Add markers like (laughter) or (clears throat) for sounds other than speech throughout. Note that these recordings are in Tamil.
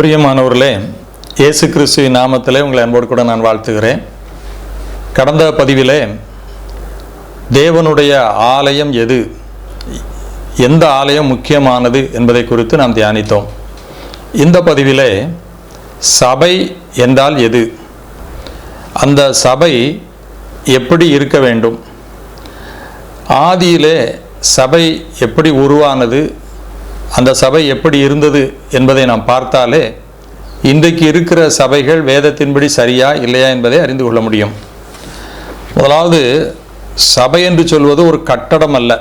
பிரியமானவர்களே இயேசு கிறிஸ்துவின் நாமத்திலே உங்களை அன்போடு கூட நான் வாழ்த்துகிறேன். கடந்த பதிவிலே தேவனுடைய ஆலயம் எது? எந்த ஆலயம் முக்கியமானது என்பதை குறித்து நாம் தியானித்தோம். இந்த பதிவிலே சபை என்றால் எது? அந்த சபை எப்படி இருக்க வேண்டும்? ஆதியிலே சபை எப்படி உருவானது? அந்த சபை எப்படி இருந்தது என்பதை நாம் பார்த்தாலே இன்றைக்கு இருக்கிற சபைகள் வேதத்தின்படி சரியா இல்லையா என்பதை அறிந்து கொள்ள முடியும். முதலாவது சபை என்று சொல்வது ஒரு கட்டடம் அல்ல.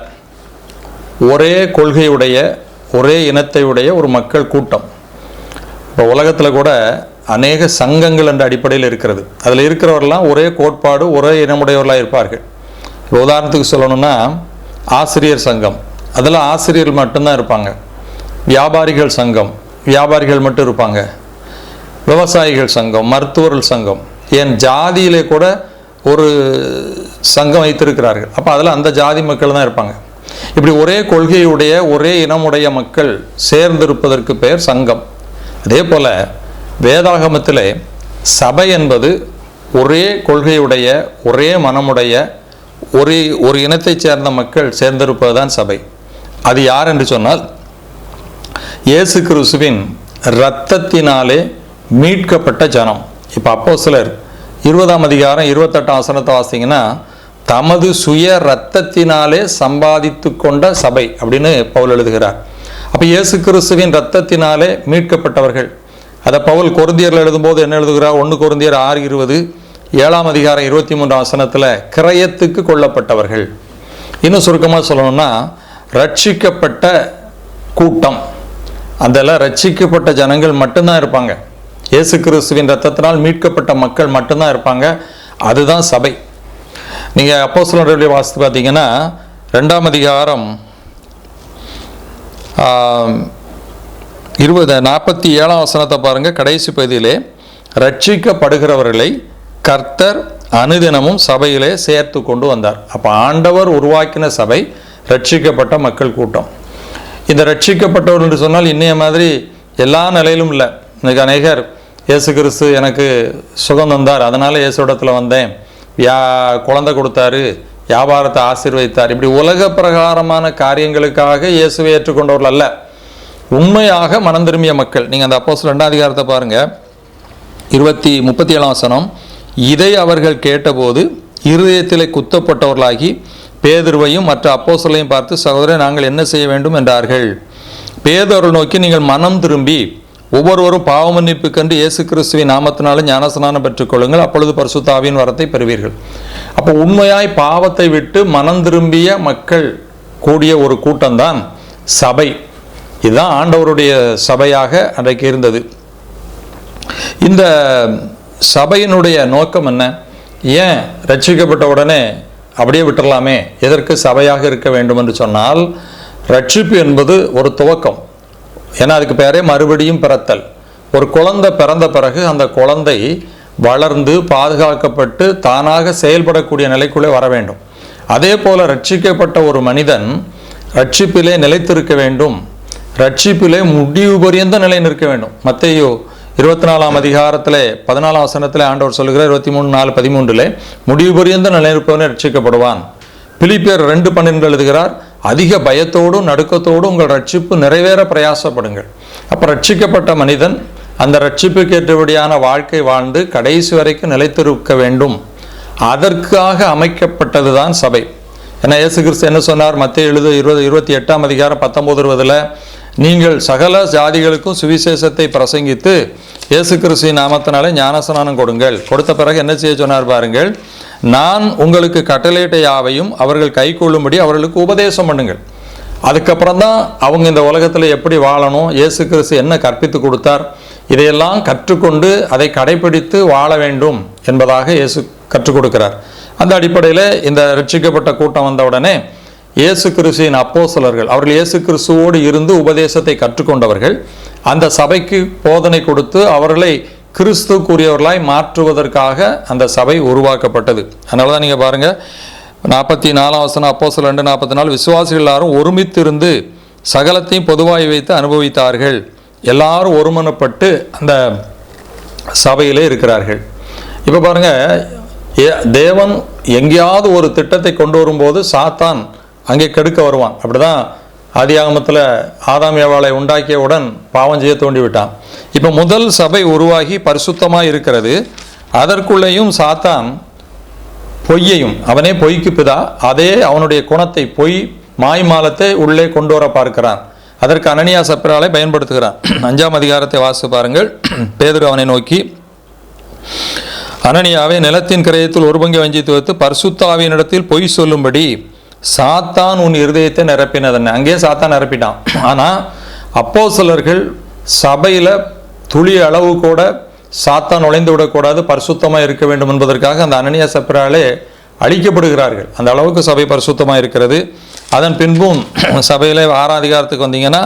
ஒரே கொள்கையுடைய ஒரே இனத்தையுடைய ஒரு மக்கள் கூட்டம். இப்போ உலகத்தில் கூட அநேக சங்கங்கள் என்ற அடிப்படையில் இருக்கிறது. அதில் இருக்கிறவரெல்லாம் ஒரே கோட்பாடு ஒரே இனமுடையவர்களாக இருப்பார்கள். இப்போ உதாரணத்துக்கு சொல்லணும்னா ஆசிரியர் சங்கம். அதில் ஆசிரியர்கள் மட்டும்தான் இருப்பாங்க. வியாபாரிகள் சங்கம். வியாபாரிகள் மட்டும் இருப்பாங்க. விவசாயிகள் சங்கம் மருத்துவர்கள் சங்கம். ஏன் ஜாதியிலே கூட ஒரு சங்கம் வைத்திருக்கிறார்கள். அப்போ அதில் அந்த ஜாதி மக்கள் தான் இருப்பாங்க. இப்படி ஒரே கொள்கையுடைய ஒரே இனமுடைய மக்கள் சேர்ந்திருப்பதற்கு பெயர் சங்கம். அதே போல் வேதாகமத்திலே சபை என்பது ஒரே கொள்கையுடைய ஒரே மனமுடைய ஒரே ஒரு இனத்தைச் சேர்ந்த மக்கள் சேர்ந்திருப்பது தான் சபை. அது யார் என்று சொன்னால் இயேசு கிறிஸ்துவின் இரத்தத்தினாலே மீட்கப்பட்ட ஜனம். இப்போ அப்போ சிலர் இருபதாம் அதிகாரம் இருபத்தெட்டாம் வசனத்தை வாசிங்கன்னா தமது சுய இரத்தத்தினாலே சம்பாதித்து கொண்ட சபை அப்படின்னு பவுல் எழுதுகிறார். அப்போ இயேசு கிறிஸ்துவின் இரத்தத்தினாலே மீட்கப்பட்டவர்கள். அதை பவுல் கொருந்தியர்கள் எழுதும்போது என்ன எழுதுகிறார்? ஒன்று கொருந்தியர் ஆறு இருபது ஏழாம் அதிகாரம் இருபத்தி மூன்றாம் வசனத்தில் கிரயத்துக்கு கொல்லப்பட்டவர்கள். இன்னும் சுருக்கமாக சொல்லணும்னா ரட்சிக்கப்பட்ட கூட்டம். அதெல்லாம் ரட்சிக்கப்பட்ட ஜனங்கள் மட்டும்தான் இருப்பாங்க. இயேசு கிறிஸ்துவின் ரத்தத்தினால் மீட்கப்பட்ட மக்கள் மட்டும்தான் இருப்பாங்க. அதுதான் சபை. நீங்கள் அப்போ சிலருடைய வாசித்து பார்த்தீங்கன்னா ரெண்டாம் அதிகாரம் இருபது நாற்பத்தி ஏழாம் வசனத்தை பாருங்கள் கடைசி பகுதியிலே ரட்சிக்கப்படுகிறவர்களை கர்த்தர் அனுதினமும் சபையிலே சேர்த்து கொண்டு வந்தார். அப்போ ஆண்டவர் உருவாக்கின சபை ரட்சிக்கப்பட்ட மக்கள் கூட்டம். இந்த ரட்சிக்கப்பட்டவர் என்று சொன்னால் இன்னைய மாதிரி எல்லா நிலையிலும் இல்லை. இன்னைக்கு அநேகர் இயேசு கிறிஸ்து எனக்கு சுகம் தந்தார். அதனால் இயேசு இடத்துல வந்தேன். யா குழந்தை கொடுத்தாரு வியாபாரத்தை ஆசீர்வதித்தார். இப்படி உலக பிரகாரமான காரியங்களுக்காக இயேசுவை ஏற்றுக்கொண்டவர்கள் அல்ல. உண்மையாக மனம் திரும்பிய மக்கள். நீங்கள் அந்த அப்போஸ் ரெண்டாம் அதிகாரத்தை பாருங்கள் இருபத்தி முப்பத்தி ஏழாம் வசனம். இதை அவர்கள் கேட்டபோது இருதயத்திலே குத்தப்பட்டவர்களாகி பேதுருவையும் மற்ற அப்போசலையும் பார்த்து சகோதரர் நாங்கள் என்ன செய்ய வேண்டும்? என்றார்கள். பேதரை நோக்கி நீங்கள் மனம் திரும்பி ஒவ்வொருவரும் பாவ மன்னிப்புக்கென்று இயேசு கிறிஸ்துவின் நாமத்தினாலும் ஞானஸ்நானம் பெற்றுக்கொள்ளுங்கள் அப்பொழுது பரிசுத்தாவின் வரத்தை பெறுவீர்கள். அப்போ உண்மையாய் பாவத்தை விட்டு மனம் திரும்பிய மக்கள் கூடிய ஒரு கூட்டம்தான் சபை. இதுதான் ஆண்டவருடைய சபையாக அன்றைக்கு இருந்தது. இந்த சபையினுடைய நோக்கம் என்ன? ஏன் ரட்சிக்கப்பட்ட உடனே அப்படியே விட்டுடலாமே எதற்கு சபையாக இருக்க வேண்டும் என்று சொன்னால் ரட்சிப்பு என்பது ஒரு துவக்கம். ஏன்னா அதுக்கு பேரே மறுபடியும் பிறத்தல். ஒரு குழந்தை பிறந்த பிறகு அந்த குழந்தை வளர்ந்து பாதுகாக்கப்பட்டு தானாக செயல்படக்கூடிய நிலைக்குள்ளே வர வேண்டும். அதே போல் ரட்சிக்கப்பட்ட ஒரு மனிதன் ரட்சிப்பிலே நிலைத்திருக்க வேண்டும். ரட்சிப்பிலே முடிவு பரியந்த நிலை நிற்க வேண்டும். மத்தையோ இருபத்தி நாலாம் அதிகாரத்திலே பதினாலாம் வசனத்தில் ஆண்டவர் சொல்லுகிறார் இருபத்தி மூணு நாலு பதிமூன்றிலே முடிவு பரியந்த நிலை ரட்சிக்கப்படுவான் பிலிப்பியர் ரெண்டு பன்னெண்டு எழுதுகிறார் அதிக பயத்தோடும் நடுக்கத்தோடும் உங்கள் ரட்சிப்பு நிறைவேற பிரயாசப்படுங்கள். அப்போ ரட்சிக்கப்பட்ட மனிதன் அந்த ரட்சிப்புக்கு ஏற்றபடியான வாழ்க்கை வாழ்ந்து கடைசி வரைக்கும் நிலைத்திருக்க வேண்டும். அதற்காக அமைக்கப்பட்டது தான் சபை. ஏன்னா இயேசு கிறிஸ்து என்ன சொன்னார்? மத்திய எழுது இருபது இருபத்தி எட்டாம் அதிகாரம் பத்தொம்போது இருபதில் நீங்கள் சகல ஜாதிகளுக்கும் சுவிசேஷத்தை பிரசங்கித்து இயேசு கிறிஸ்துவின் நாமத்தினாலே ஞானஸ்நானம் கொடுங்கள். கொடுத்த பிறகு என்ன செய்ய சொன்னார் பாருங்கள். நான் உங்களுக்கு கட்டளையிட்ட யாவையும் அவர்கள் கைக்கொள்ளும்படி அவர்களுக்கு உபதேசம் பண்ணுங்கள். அதுக்கப்புறம் தான் அவங்க இந்த உலகத்தில் எப்படி வாழணும் இயேசு கிறிஸ்து என்ன கற்பித்து கொடுத்தார் இதையெல்லாம் கற்றுக்கொண்டு அதை கடைபிடித்து வாழ வேண்டும் என்பதாக இயேசு கற்றுக் கொடுக்கிறார். அந்த அடிப்படையில் இந்த ரட்சிக்கப்பட்ட கூட்டம் வந்த உடனே இயேசு கிறிஸ்துவின் அப்போசலர்கள் அவர்கள் இயேசு கிறிஸ்துவோடு இருந்து உபதேசத்தை கற்றுக்கொண்டவர்கள் அந்த சபைக்கு போதனை கொடுத்து அவர்களை கிறிஸ்துக்குரியவர்களாய் மாற்றுவதற்காக அந்த சபை உருவாக்கப்பட்டது. அதனால தான் நீங்கள் பாருங்கள் நாற்பத்தி நாலாம் வசனம் அப்போ சில ரெண்டு நாற்பத்தி நாலு விசுவாசிகள் எல்லாரும் ஒருமித்திருந்து சகலத்தையும் பொதுவாய் வைத்து அனுபவித்தார்கள். எல்லாரும் ஒருமனப்பட்டு அந்த சபையிலே இருக்கிறார்கள். இப்போ பாருங்க ஏ- தேவன் எங்கேயாவது ஒரு திட்டத்தை கொண்டு வரும்போது சாத்தான் அங்கே கெடுக்க வருவான். அப்படிதான் ஆதியாகமத்தில் ஆதாம் ஏவாளை உண்டாக்கியவுடன் பாவம் செய்ய தோண்டி விட்டான் இப்போ முதல் சபை உருவாகி பரிசுத்தமாக இருக்கிறது. அதற்குள்ளேயும் சாத்தான் பொய்யையும் அவனே பொய்க்கு பிதா அதே அவனுடைய குணத்தை பொய் மாய் மாலத்தை உள்ளே கொண்டு வர பார்க்கிறான். அதற்கு அனனியா சப்பிராலை பயன்படுத்துகிறான். அஞ்சாம் அதிகாரத்தை வாசித்து பாருங்கள். பேதுரு அவனை நோக்கி அனனியாவை நிலத்தின் கிரயத்தில் ஒரு பங்கை வஞ்சித்து வைத்து பரிசுத்தாவியினிடத்தில் பொய் சொல்லும்படி சாத்தான் உன் இருதயத்தை நிரப்பினதன் அங்கேயே சாத்தான் நிரப்பிட்டான். ஆனால் அப்போ சிலர்கள் சபையில் துளி அளவு கூட சாத்தான் நுழைந்து விடக்கூடாது பரிசுத்தமாக இருக்க வேண்டும் என்பதற்காக அந்த அனனியா சப்பிராலே அழிக்கப்படுகிறார்கள். அந்த அளவுக்கு சபை பரிசுத்தமாக இருக்கிறது. அதன் பின்பும் சபையில் ஆறாதிகாரத்துக்கு வந்தீங்கன்னா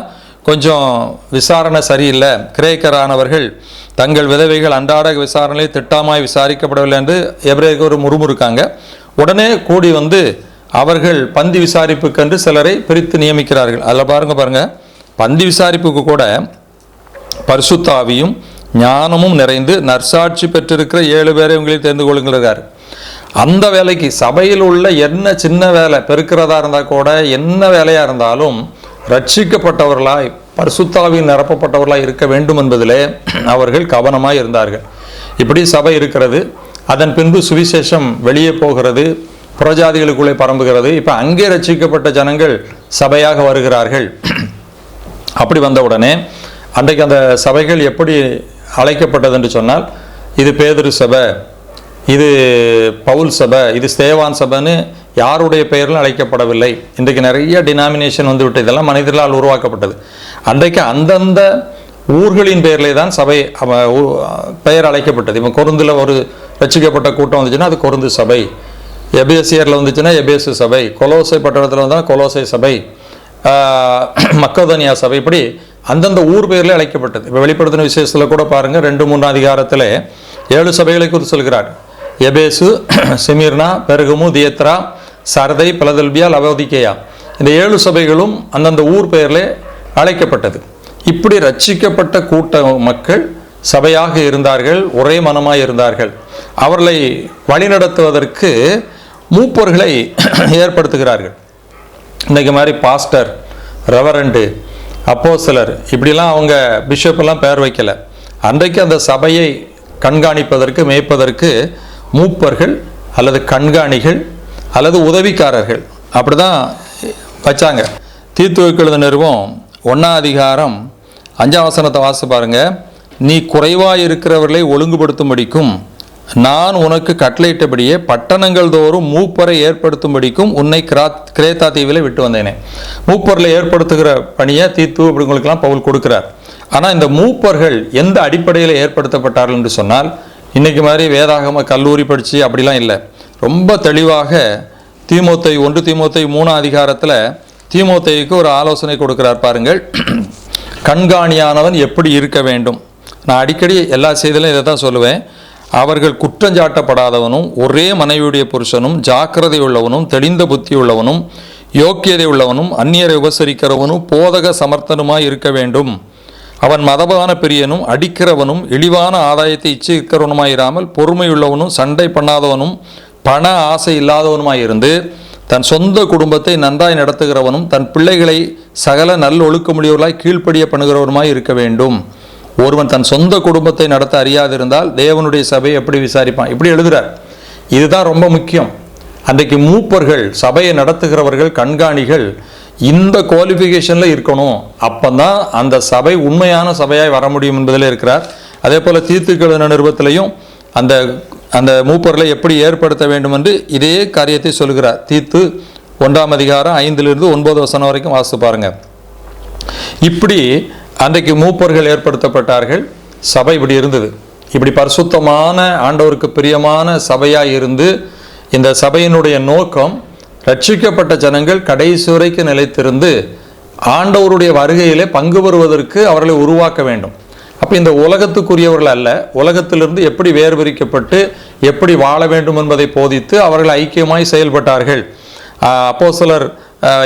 கொஞ்சம் விசாரணை சரியில்லை. கிரேக்கரானவர்கள் தங்கள் விதவைகள் அன்றாட விசாரணையை திட்டமாய் விசாரிக்கப்படவில்லை என்று எபிரேயருக்கு ஒரு முறுமுறுக்காங்க. உடனே கூடி வந்து அவர்கள் பந்தி விசாரிப்புக்கென்று சிலரை பிரித்து நியமிக்கிறார்கள். அதில் பாருங்க பாருங்க. பந்தி விசாரிப்புக்கு கூட பரிசுத்தாவியும் ஞானமும் நிறைந்து நற்சாட்சி பெற்றிருக்கிற ஏழு பேரை உங்களில் தெரிந்து கொள்ளுங்கிறார் அந்த வேலைக்கு சபையில் உள்ள என்ன சின்ன வேலை பெருக்கிறதா இருந்தால் கூட என்ன வேலையாக இருந்தாலும் ரட்சிக்கப்பட்டவர்களாய் பரிசுத்தாவியில் நிரப்பப்பட்டவர்களாக இருக்க வேண்டும் என்பதிலே அவர்கள் கவனமாக இருந்தார்கள். இப்படி சபை இருக்கிறது. அதன் பின்பு சுவிசேஷம் வெளியே போகிறது. புறஜாதிகளுக்குள்ளே பரம்புகிறது. இப்போ அங்கே ரட்சிக்கப்பட்ட ஜனங்கள் சபையாக வருகிறார்கள். அப்படி வந்தவுடனே அன்றைக்கு அந்த சபைகள் எப்படி அழைக்கப்பட்டது என்று சொன்னால் இது பேதுரு சபை இது பவுல் சபை இது ஸ்தேவான் சபைன்னு யாருடைய பெயரிலும் அழைக்கப்படவில்லை. இன்றைக்கு நிறைய டினாமினேஷன் வந்துவிட்டு இதெல்லாம் மனிதர்களால் உருவாக்கப்பட்டது. அன்றைக்கு அந்தந்த ஊர்களின் பெயரிலே தான் சபை பெயர் அழைக்கப்பட்டது. இப்போ கொருந்தில் ஒரு ரட்சிக்கப்பட்ட கூட்டம் வந்துச்சுன்னா அது கொருந்து சபை. எபேசியரில் வந்துச்சுன்னா எபேசு சபை கொலோசை பட்டணத்தில் வந்தால் கொலோசை சபை (clears throat) மக்கதனியா சபை இப்படி அந்தந்த ஊர் பெயரில் அழைக்கப்பட்டது. இப்போ வெளிப்படுத்தின விசேஷத்தில் கூட பாருங்கள் ரெண்டு மூணு அதிகாரத்தில் ஏழு சபைகளை குறித்து சொல்கிறார். எபேசு (clears throat) சிமிர்னா பெருகுமு தியத்ரா சரதை பலதல்பியா லவோதிகேயா. இந்த ஏழு சபைகளும் அந்தந்த ஊர் பெயரில் அழைக்கப்பட்டது. இப்படி ரட்சிக்கப்பட்ட கூட்ட மக்கள் சபையாக இருந்தார்கள் ஒரே மனமாக இருந்தார்கள். அவர்களை வழிநடத்துவதற்கு மூப்பர்களை (clears throat) ஏற்படுத்துகிறார்கள். இன்றைக்கு மாதிரி பாஸ்டர் ரெவரண்டு அப்போஸ்தலர் இப்படிலாம் அவங்க பிஷப் எல்லாம் பெயர் வைக்கலை. அன்றைக்கு அந்த சபையை கண்காணிப்பதற்கு மேய்ப்பதற்கு மூப்பர்கள் அல்லது கண்காணிகள் அல்லது உதவிக்காரர்கள் அப்படிதான் வச்சாங்க. தீர்த்துவக்கெழுத நிறுவம் ஒன்றாம் அதிகாரம் அஞ்சாம் வசனத்தை வாசி பாருங்கள் நீ குறைவாக இருக்கிறவர்களை ஒழுங்குபடுத்தும்படிக்கும் நான் உனக்கு கட்டளையிட்டபடியே பட்டணங்கள் தோறும் மூப்பரை ஏற்படுத்தும்படிக்கும் உன்னை கிராத் கிரேத்தா தீவில் விட்டு வந்தேனே. மூப்பரில் ஏற்படுத்துகிற பணியை தீத்து அப்படிங்களுக்கெல்லாம் பவுல் கொடுக்கிறார். ஆனால் இந்த மூப்பர்கள் எந்த அடிப்படையில் ஏற்படுத்தப்பட்டார்கள் என்று சொன்னால் இன்னைக்கு மாதிரி வேதாகம கல்லூரி படித்து அப்படிலாம் இல்லை. ரொம்ப தெளிவாக தீமோத்தை ஒன்று தீமோத்தை மூணாம் அதிகாரத்தில் தீமோத்தேயுக்கு ஒரு ஆலோசனை கொடுக்கிறார் பாருங்கள். கண்காணியானவன் எப்படி இருக்க வேண்டும்? நான் அடிக்கடி எல்லா செய்திலும் இதை தான் சொல்லுவேன். அவர்கள் குற்றஞ்சாட்டப்படாதவனும் ஒரே மனைவியுடைய புருஷனும் ஜாக்கிரதை உள்ளவனும் தெளிந்த புத்தி உள்ளவனும் யோக்கியதை உள்ளவனும் அந்நியரை உபசரிக்கிறவனும் போதக சமர்த்தனுமாய் இருக்க வேண்டும். அவன் மதபான பிரியனும் அடிக்கிறவனும் இழிவான ஆதாயத்தை இச்சிக்கிறவனுமாயிராமல் பொறுமையுள்ளவனும் சண்டை பண்ணாதவனும் பண ஆசை இல்லாதவனுமாயிருந்து தன் சொந்த குடும்பத்தை நன்றாய் நடத்துகிறவனும் தன் பிள்ளைகளை சகல நல்லொழுக்கமுடையவர்களாய் கீழ்ப்படிய பண்ணுகிறவனுமாய் இருக்க வேண்டும். ஒருவன் தன் சொந்த குடும்பத்தை நடத்த அறியாதிருந்தால் தேவனுடைய சபையை எப்படி விசாரிப்பான்? இப்படி எழுதுறார். இதுதான் ரொம்ப முக்கியம். அன்றைக்கு மூப்பர்கள் சபையை நடத்துகிறவர்கள் கண்காணிகள் இந்த குவாலிஃபிகேஷனில் இருக்கணும். அப்போ தான் அந்த சபை உண்மையான சபையாய் வர முடியும் என்பதில் இருக்கிறார். அதே போல் தீர்த்துக்கள் நிறுவத்திலையும் அந்த அந்த மூப்பர்களை எப்படி ஏற்படுத்த வேண்டும் என்று இதே காரியத்தை சொல்கிறார். தீர்த்து ஒன்றாம் அதிகாரம் ஐந்திலிருந்து ஒன்பது வசனம் வரைக்கும் வாசித்து பாருங்கள் இப்படி அன்றைக்கு மூப்பர்கள் ஏற்படுத்தப்பட்டார்கள். சபை இப்படி இருந்தது. இப்படி பரிசுத்தமான ஆண்டவருக்கு பிரியமான சபையாக இருந்து இந்த சபையினுடைய நோக்கம் ரட்சிக்கப்பட்ட ஜனங்கள் கடைசி வரைக்கும் நிலைத்திருந்து ஆண்டவருடைய வருகையிலே பங்கு பெறுவதற்கு அவர்களை உருவாக்க வேண்டும். அப்போ இந்த உலகத்துக்குரியவர்கள் அல்ல உலகத்திலிருந்து எப்படி வேறு பிரிக்கப்பட்டு எப்படி வாழ வேண்டும் என்பதை போதித்து அவர்கள் ஐக்கியமாய் செயல்பட்டார்கள். அப்போ சிலர்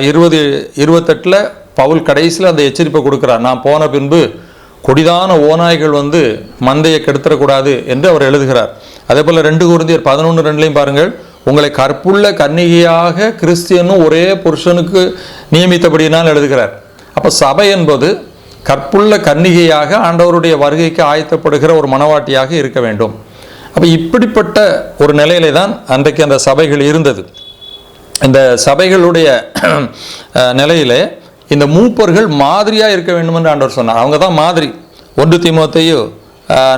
இருபது இருபத்தெட்டில் பவுல் கடைசியில் அந்த எச்சரிப்பை கொடுக்குறார் நான் போன பின்பு கொடிதான ஓநாய்கள் வந்து மந்தையை கெடுத்துடக்கூடாது என்று அவர் எழுதுகிறார். அதே போல் ரெண்டு குருந்தியர் பதினொன்று ரெண்டுலையும் பாருங்கள் உங்களை கற்புள்ள கன்னிகையாக கிறிஸ்தியனும் ஒரே புருஷனுக்கு நியமித்தபடினால் எழுதுகிறார். அப்போ சபை என்பது கற்புள்ள கன்னிகையாக ஆண்டவருடைய வருகைக்கு ஆயத்தப்படுகிற ஒரு மனவாட்டியாக இருக்க வேண்டும். அப்போ இப்படிப்பட்ட ஒரு நிலையிலே தான் அன்றைக்கு அந்த சபைகள் இருந்தது. இந்த சபைகளுடைய நிலையிலே இந்த மூப்பர்கள் மாதிரியாக இருக்க வேண்டும் என்று ஆண்டவர் சொன்னார். அவங்க தான் மாதிரி. ஒன்று தீமோத்தையோ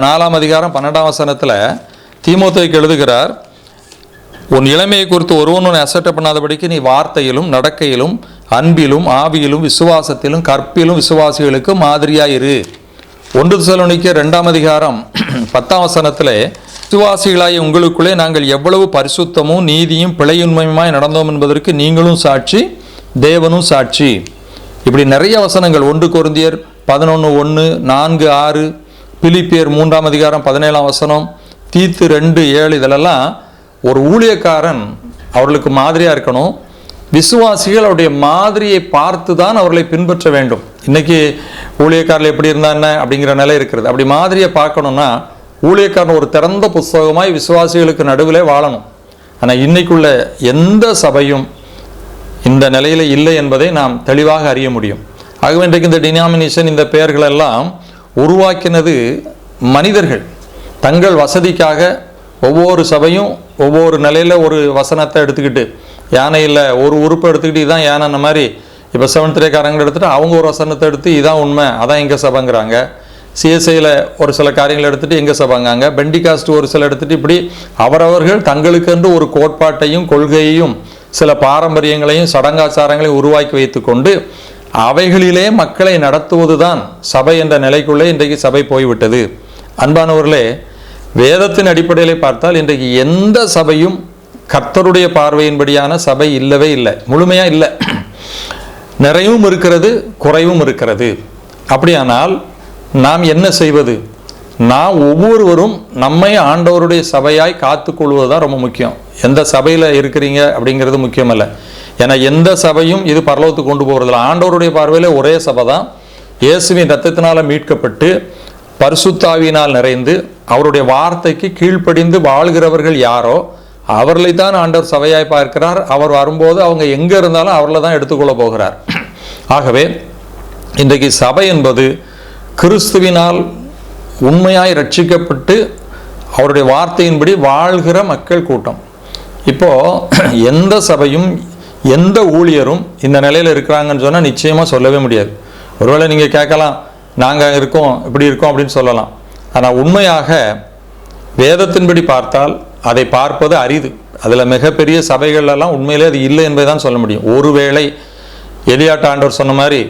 நாலாம் அதிகாரம் பன்னெண்டாம் வசனத்தில் தீமோத்தைக்கு எழுதுகிறார் உன் இளமையை குறித்து ஒருவனும் அசட்டை பண்ணாதபடிக்கு நீ வார்த்தையிலும் நடக்கையிலும் அன்பிலும் ஆவியிலும் விசுவாசத்திலும் கற்பிலும் விசுவாசிகளுக்கு மாதிரியாயிரு ஒன்று செலவணிக்க ரெண்டாம் அதிகாரம் (clears throat) பத்தாம் வசனத்தில் விசுவாசிகளாய் உங்களுக்குள்ளே நாங்கள் எவ்வளவு பரிசுத்தமும் நீதியும் பிழையுண்மையுமாய் நடந்தோம் என்பதற்கு நீங்களும் சாட்சி தேவனும் சாட்சி. இப்படி நிறைய வசனங்கள். ஒன்று கொருந்தியர் பதினொன்று ஒன்று நான்கு ஆறு பிலிப்பியர் மூன்றாம் அதிகாரம் பதினேழாம் வசனம் தீத்து ரெண்டு ஏழு இதிலெல்லாம் ஒரு ஊழியக்காரன் அவர்களுக்கு மாதிரியாக இருக்கணும். விசுவாசிகள் அவருடைய மாதிரியை பார்த்து தான் அவர்களை பின்பற்ற வேண்டும். இன்னைக்கு ஊழியக்காரில் எப்படி இருந்தா என்ன அப்படிங்கிற நிலை இருக்கிறது. அப்படி மாதிரியை பார்க்கணும்னா ஊழியக்காரன் ஒரு திறந்த புஸ்தகமாய் விசுவாசிகளுக்கு நடுவிலே வாழணும். ஆனால் இன்னைக்குள்ள எந்த சபையும் இந்த நிலையில் இல்லை என்பதை நாம் தெளிவாக அறிய முடியும். ஆகவே இன்றைக்கு இந்த டினாமினேஷன் இந்த பெயர்களெல்லாம் உருவாக்கினது மனிதர்கள். தங்கள் வசதிக்காக ஒவ்வொரு சபையும் ஒவ்வொரு நிலையில் ஒரு வசனத்தை எடுத்துக்கிட்டு யானையில் ஒரு உறுப்பை எடுத்துக்கிட்டு இதான் யானை அந்த மாதிரி இப்போ செவன்த் ரேக்காரங்களை எடுத்துகிட்டு அவங்க ஒரு வசனத்தை எடுத்து இதான் உண்மை அதான் எங்கள் சபைங்கிறாங்க. சிஎஸ்ஐயில் ஒரு சில காரியங்களை எடுத்துகிட்டு எங்கள் சபைங்காங்க. பெண்டிகாஸ்ட் ஒரு சில எடுத்துகிட்டு இப்படி அவரவர்கள் தங்களுக்கென்று ஒரு கோட்பாட்டையும் கொள்கையையும் சில பாரம்பரியங்களையும் சடங்காச்சாரங்களையும் உருவாக்கி வைத்துக்கொண்டு அவைகளிலே மக்களை நடத்துவதுதான் சபை என்ற நிலைக்குள்ளே இன்றைக்கு சபை போய்விட்டது. அன்பானவர்களே வேதத்தின் அடிப்படையில் பார்த்தால் இன்றைக்கு எந்த சபையும் கர்த்தருடைய பார்வையின்படியான சபை இல்லவே இல்லை. முழுமையாக இல்லை. நிறைவும் இருக்கிறது குறைவும் இருக்கிறது. அப்படியானால் நாம் என்ன செய்வது? நாம் ஒவ்வொருவரும் நம்மை ஆண்டவருடைய சபையாய் காத்துக்கொள்வது தான் ரொம்ப முக்கியம். எந்த சபையில் இருக்கிறீங்க அப்படிங்கிறது முக்கியமல்ல. ஏன்னா எந்த சபையும் இது பரலோகத்துக்கு கொண்டு போகிறதில்ல ஆண்டவருடைய பார்வையில் ஒரே சபை தான் இயேசுவின் ரத்தத்தினால் மீட்கப்பட்டு பரிசுத்தாவினால் நிறைந்து அவருடைய வார்த்தைக்கு கீழ்ப்படிந்து வாழ்கிறவர்கள் யாரோ அவர்களை தான் ஆண்டவர் சபையாய் பார்க்கிறார். அவர் வரும்போது அவங்க எங்கே இருந்தாலும் அவர்களை தான் எடுத்துக்கொள்ள போகிறார். ஆகவே இன்றைக்கு சபை என்பது கிறிஸ்துவினால் உண்மையாய் ரட்சிக்கப்பட்டு அவருடைய வார்த்தையின்படி வாழ்கிற மக்கள் கூட்டம். இப்போ (clears throat) எந்த சபையும் எந்த ஊழியரும் இந்த நிலையில் இருக்கிறாங்கன்னு சொன்னால் நிச்சயமாக சொல்லவே முடியாது. ஒருவேளை நீங்கள் கேட்கலாம் நாங்கள் இருக்கோம் இப்படி இருக்கோம் அப்படின்னு சொல்லலாம். ஆனால் உண்மையாக வேதத்தின்படி பார்த்தால் அதை பார்ப்பது அரிது. அதில் மிகப்பெரிய சபைகள்லாம் உண்மையிலே அது இல்லை என்பதை தான் சொல்ல முடியும். ஒருவேளை எலியாட்ட ஆண்டவர் சொன்ன மாதிரி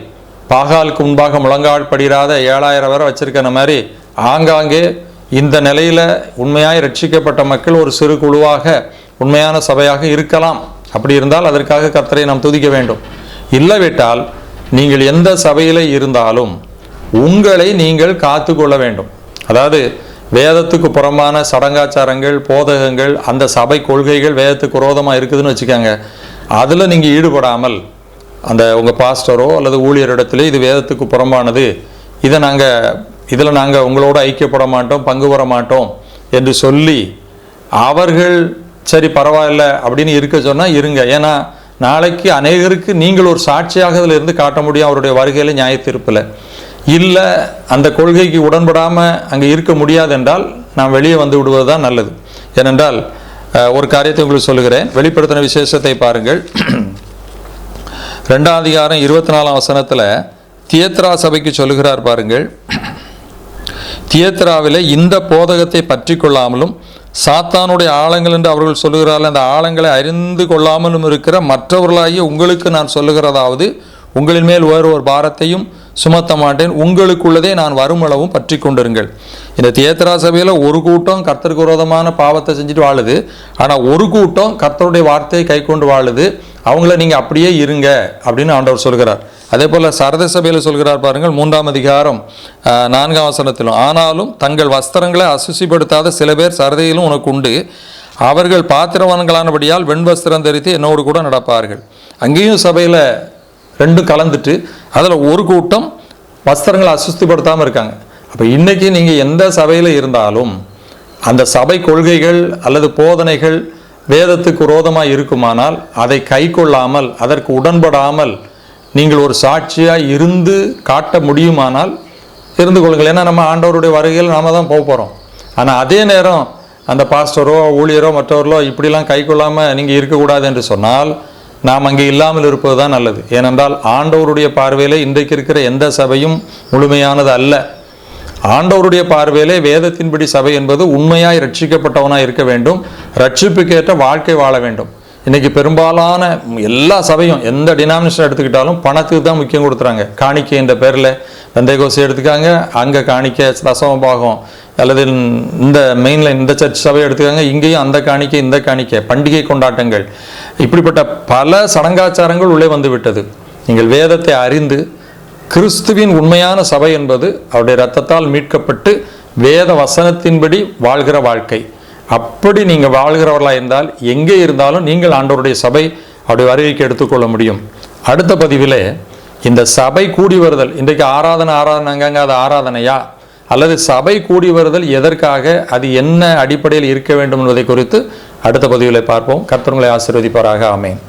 பாகாலுக்கு முன்பாக முழங்கால் படிராத ஏழாயிரம் வரை வச்சிருக்கிற மாதிரி ஆங்காங்கே இந்த நிலையில் உண்மையாய் ரட்சிக்கப்பட்ட மக்கள் ஒரு சிறு குழுவாக உண்மையான சபையாக இருக்கலாம். அப்படி இருந்தால் அதற்காக கர்த்தரை நாம் துதிக்க வேண்டும். இல்லவிட்டால் நீங்கள் எந்த சபையில் இருந்தாலும் உங்களை நீங்கள் காத்து கொள்ள வேண்டும். அதாவது வேதத்துக்கு புறமான சடங்காச்சாரங்கள் போதகங்கள் அந்த சபை கொள்கைகள் வேதத்துக்கு விரோதமாக இருக்குதுன்னு வச்சுக்கோங்க. அதில் நீங்கள் ஈடுபடாமல் அந்த உங்கள் பாஸ்டரோ அல்லது ஊழியரிடத்துல இது வேதத்துக்கு புறம்பானது இதை நாங்கள் இதில் நாங்கள் உங்களோட ஐக்கியப்பட மாட்டோம் பங்கு பெற மாட்டோம் என்று சொல்லி அவர்கள் சரி பரவாயில்ல அப்படின்னு இருக்க சொன்னால் இருங்க. ஏன்னா நாளைக்கு அநேகருக்கு நீங்கள் ஒரு சாட்சியாக அதில் இருந்து காட்ட முடியும் அவருடைய வருகையில் நியாயத்திருப்பில். இல்லை அந்த கொள்கைக்கு உடன்படாமல் அங்கே இருக்க முடியாது என்றால் நான் வெளியே வந்து விடுவது தான் நல்லது. ஏனென்றால் ஒரு காரியத்தை உங்களுக்கு சொல்லுகிறேன். வெளிப்படுத்தின விசேஷத்தை பாருங்கள். ரெண்டாம் அதிகாரம் இருபத்தி நாலாம் வசனத்தில் தியத்ரா சபைக்கு சொல்லுகிறார் பாருங்கள். தியேத்ராவில் இந்த போதகத்தை பற்றி கொள்ளாமலும் சாத்தானுடைய ஆழங்கள் என்று அவர்கள் சொல்லுகிறார்கள் அந்த ஆழங்களை அறிந்து கொள்ளாமலும் இருக்கிற மற்றவர்களாகிய உங்களுக்கு நான் சொல்லுகிறதாவது உங்களின் மேல் வேறு ஒரு பாரத்தையும் சுமத்த மாட்டேன். உங்களுக்குள்ளதே நான் வருமளவும் பற்றி கொண்டிருங்கள். இந்த தியேத்தரா சபையில் ஒரு கூட்டம் கர்த்தருக்கு விரோதமான பாவத்தை செஞ்சுட்டு வாழுது. ஆனால் ஒரு கூட்டம் கர்த்தருடைய வார்த்தையை கை கொண்டு வாழுது. அவங்கள நீங்கள் அப்படியே இருங்க அப்படின்னு ஆண்டவர் சொல்கிறார். அதே போல் சரத சபையில் சொல்கிறார் பாருங்கள் மூன்றாம் அதிகாரம் நான்காம் வசனத்திலும் ஆனாலும் தங்கள் வஸ்திரங்களை அசுசிப்படுத்தாத சில பேர் சரதையிலும் உனக்கு உண்டு. அவர்கள் பாத்திரவான்களானபடியால் வெண் வஸ்திரம் தரித்து என்னோடு கூட நடப்பார்கள். அங்கேயும் சபையில் ரெண்டும் கலந்துட்டு அதில் ஒரு கூட்டம் வஸ்திரங்களை அசுஸ்திப்படுத்தாமல் இருக்காங்க. அப்போ இன்றைக்கி நீங்கள் எந்த சபையில் இருந்தாலும் அந்த சபை கொள்கைகள் அல்லது போதனைகள் வேதத்துக்கு விரோதமாக இருக்குமானால் அதை கை கொள்ளாமல் அதற்கு உடன்படாமல் நீங்கள் ஒரு சாட்சியாக இருந்து காட்ட முடியுமானால் இருந்து கொள்ளுங்கள். ஏன்னா நம்ம ஆண்டவருடைய வருகையில் நாம தான் போக போகிறோம் ஆனால் அதே நேரம் அந்த பாஸ்டரோ ஊழியரோ மற்றவர்களோ இப்படிலாம் கை கொள்ளாமல் நீங்கள் இருக்கக்கூடாது என்று சொன்னால் நாம் அங்கே இல்லாமல் இருப்பது தான் நல்லது. ஏனென்றால் ஆண்டவருடைய பார்வையில் இன்றைக்கு இருக்கிற எந்த சபையும் முழுமையானது அல்ல. ஆண்டவருடைய பார்வையிலே வேதத்தின்படி சபை என்பது உண்மையாய் ரட்சிக்கப்பட்டவனாக இருக்க வேண்டும். ரட்சிப்புக்கேற்ற வாழ்க்கை வாழ வேண்டும். இன்றைக்கி பெரும்பாலான எல்லா சபையும் எந்த டினாமினேஷன் எடுத்துக்கிட்டாலும் பணத்துக்கு தான் முக்கியம் கொடுத்துறாங்க காணிக்கை என்ற பேரில் வந்தேகோசி எடுத்துக்காங்க. அங்கே காணிக்கை தசம பாகம் அல்லது இந்த மெயினில் இந்த சர்ச் சபையை எடுத்துக்காங்க. இங்கேயும் அந்த காணிக்கை இந்த காணிக்கை. பண்டிகை கொண்டாட்டங்கள். இப்படிப்பட்ட பல சடங்காச்சாரங்கள் உள்ளே வந்துவிட்டது. நீங்கள் வேதத்தை அறிந்து கிறிஸ்துவின் உண்மையான சபை என்பது அவருடைய இரத்தத்தால் மீட்கப்பட்டு வேத வசனத்தின்படி வாழ்கிற வாழ்க்கை. அப்படி நீங்கள் வாழ்கிறவர்களாக இருந்தால் எங்கே இருந்தாலும் நீங்கள் ஆண்டவருடைய சபை அவருடைய வருகைக்கு எடுத்துக்கொள்ள முடியும். அடுத்த பதிவிலே இந்த சபை கூடி வருதல் இன்றைக்கு ஆராதனை ஆராதனை அங்கங்க அது ஆராதனையா? அல்லது சபை கூடி வருதல் எதற்காக அது என்ன அடிப்படையில் இருக்க வேண்டும் என்பதை குறித்து அடுத்த பதிவிலே பார்ப்போம். கர்த்தவங்களை ஆசீர்வதிப்பாராக. ஆமேன்.